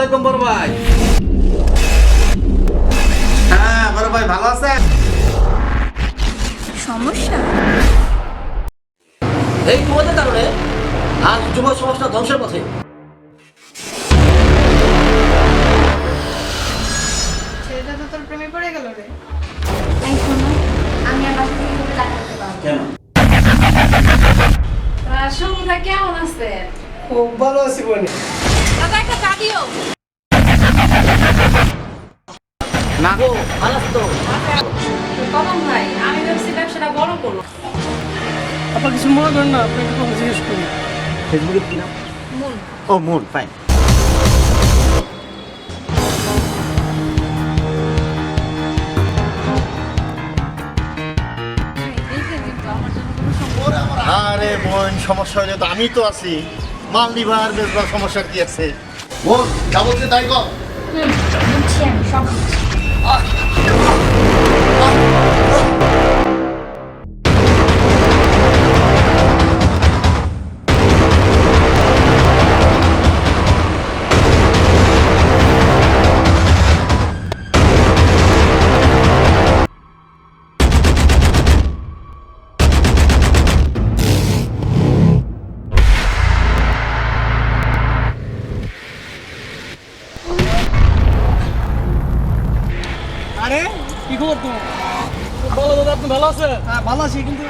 আলাইকুম বড় ভাই। হ্যাঁ বড় ভাই ভালো আছেন? সমস্যা? এই তোমাদের কারণে আজ যুব সমাজটা ধ্বংসের পথে। ছেলেটা তো তোর প্রেমে পড়ে গেল রে। এই শোনো আমি আর বাসা থেকে তোকে টাকা পারব কেন? সমুদ্রা কেমন আছে? খুব ভালো আছি বোন। দাদা একটা চা দিও না। ভাই আমি ভাবছি ব্যবসাটা বড় করব। আপনার কিছু মনে করেন না আপনাকে কোনো জিজ্ঞেস করি ফেসবুকে কি নাম? মন ও মুন ফাইন আরে বোন সমস্যা হলে তো আমি তো আছি। মাল নিবার বেচবার সমস্যা কি আছে? বোন যা বলছে তাই কর। হুম সব 啊！আরে কি খবর তোমার? ভালো দাদা আপনি ভালো আছেন? হ্যাঁ ভালো আছি কিন্তু